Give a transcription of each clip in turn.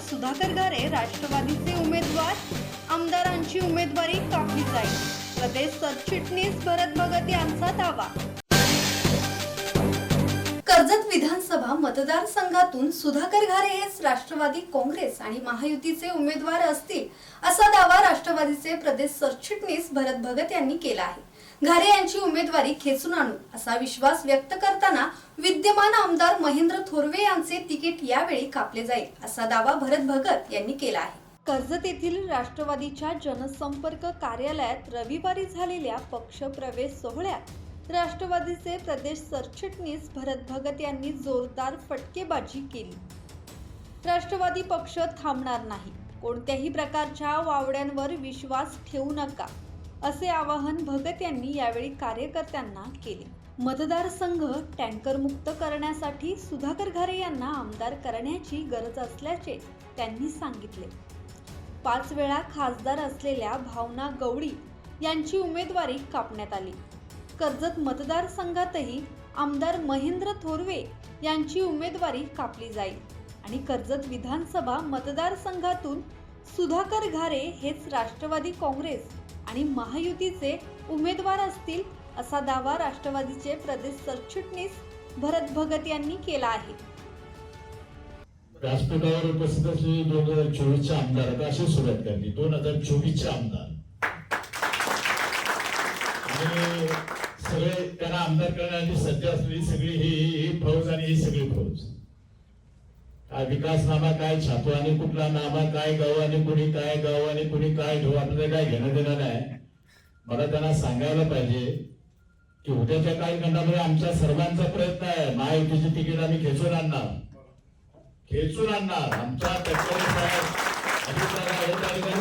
सुधाकर गारे राष्ट्रवादीचे उमेदवार आमदारांची उमेदवारी कापली जाईल. प्रदेश सरचिटणीस भरत भगत यांचा दावा. कर्जत विधानसभा मतदारसंघातून सुधाकर घारे हेच राष्ट्रवादी काँग्रेस आणि महायुतीचे उमेदवार असतील असा दावा राष्ट्रवादीचे प्रदेश सरचिटणीस भरत भगत यांनी केला आहे. घारे यांची उमेदवारी खेचून आणू असा विश्वास व्यक्त करताना विद्यमान आमदार महेंद्र थोरवे यांचे तिकीट यावेळी कापले जाईल असा दावा भरत भगत यांनी केला आहे. कर्जत येथील राष्ट्रवादीच्या जनसंपर्क कार्यालयात रविवारी झालेल्या पक्षप्रवेश सोहळ्यात राष्ट्रवादीचे प्रदेश सरचिटणीस भरत भगत यांनी जोरदार फटकेबाजी केली. राष्ट्रवादी पक्ष थांबणार नाही. कोणत्याही प्रकारच्या वावड्यांवर विश्वास ठेवू नका. असे आवाहन भगत यांनी यावेळी कार्यकर्त्यांना केले. मतदारसंघ टँकरमुक्त करण्यासाठी सुधाकर घारे यांना आमदार करण्याची गरज असल्याचे त्यांनी सांगितले. पाच वेळा खासदार असलेल्या भावना गवळी यांची उमेदवारी कापण्यात आली. कर्जत मतदारसंघातही आमदार महेंद्र थोरवे यांची उमेदवारी कापली जाईल आणि कर्जत विधानसभा मतदारसंघातून सुधाकर घारे हेच राष्ट्रवादी काँग्रेस आणि महायुतीचे उमेदवार असतील असा दावा राष्ट्रवादीचे प्रदेश सरचिटणीस भरत भगत यांनी केला आहे. व्यासपीठावर उपस्थित असलेले दोन हजार चोवीसचे आमदार आता अशी सुरुवात करते दोन हजार चोवीसचे आमदार. आणि सगळे त्यांना आमदार करण्याची सध्या असलेली सगळी ही फौज आणि ही सगळी फौज. विकास विकासनामा काय छापू आणि कुठला नामा काय गाव आणि कुणी काय गाव आणि कुणी काय ठेवू आपल्याला काय घेणं देणं नाही. मला त्यांना सांगायला पाहिजे की उद्याच्या कालखंडामध्ये आमच्या सर्वांचा प्रयत्न आहे. महायुतीची तिकीट आम्ही खेचून आणणार. खेचून आणणार. आमच्या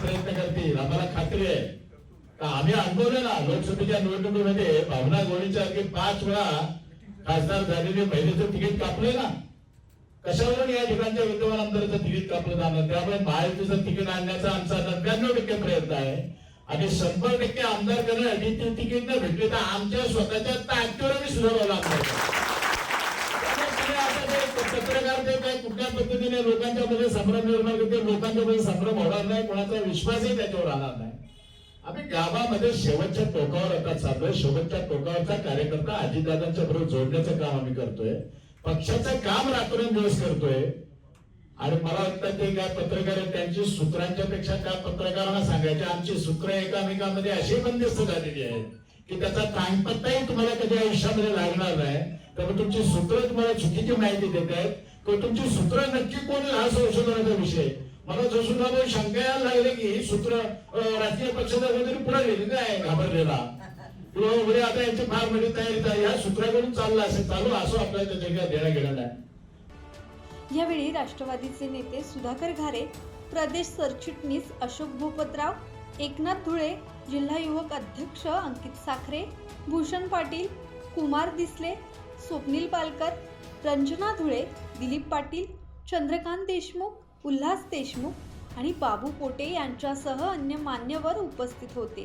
प्रयत्न करतील. आम्हाला खात्री आहे. का आम्ही अनुभवलं ना लोकसभेच्या निवडणुकीमध्ये भावना गोळीच्या अगदी पाच वेळा खासदार झालेले महिलेचं तिकीट कापले ना. कशावरून या ठिकाणच्या विद्यमान आमदाराचं तिकीट कापलं जाणार? त्यामुळे महायुतीचं तिकीट आणण्याचा आमचा नव्याण्णव टक्के प्रयत्न आहे. आणि शंभर टक्के आमदार करण्यासाठी ते तिकीट न भेटले तर आमच्या स्वतःच्या ताकदीवर सुधारावं लागणार. पत्रकार ते काय कुठल्या पद्धतीने लोकांच्या मध्ये संभ्रम निर्माण करते लोकांच्या मध्ये संभ्रम होणार नाही कोणाचा विश्वासही त्याच्यावर राहणार नाही. आम्ही गावामध्ये शेवटच्या टोकावर आता चाललोय. शेवटच्या टोकावरचा कार्यकर्ता अजितदादांच्या बरोबर जोडण्याचं काम आम्ही करतोय. पक्षाचं काम रात्रंदिवस करतोय. आणि मला वाटतं ते काय पत्रकार त्यांची सूत्रांच्या पेक्षा त्या पत्रकारांना सांगायच्या आमची सूत्र एकामेकांमध्ये अशी बंदिस्त झालेली आहेत की त्याचा कानपत्ताही तुम्हाला कधी आयुष्यामध्ये लागणार नाही. त्यामुळे तुमची सूत्र तुम्हाला चुकीची माहिती देत आहेत. किंवा तुमची सूत्र नक्की कोण हा संशोधनाचा विषय. मला जसूनाबाई शंका यायला लागले की ही सूत्र राजकीय पक्षाचा कोणतरी पुढे गेली आहे घाबरलेला. किंवा आता यांची फार मोठी तयारी या सूत्राकडून चालला असेल. चालू असो आपल्याला त्याच्या देणं घेणं नाही यावेळी राष्ट्रवादीचे नेते सुधाकर घारे प्रदेश सरचिटणीस अशोक भूपतराव एकनाथ धुळे जिल्हा युवक अध्यक्ष अंकित साखरे भूषण पाटील कुमार दिसले स्वप्नील पालकर रंजना धुळे दिलीप पाटील चंद्रकांत देशमुख उल्हास देशमुख आणि बाबू पोटे यांच्यासह अन्य मान्यवर उपस्थित होते.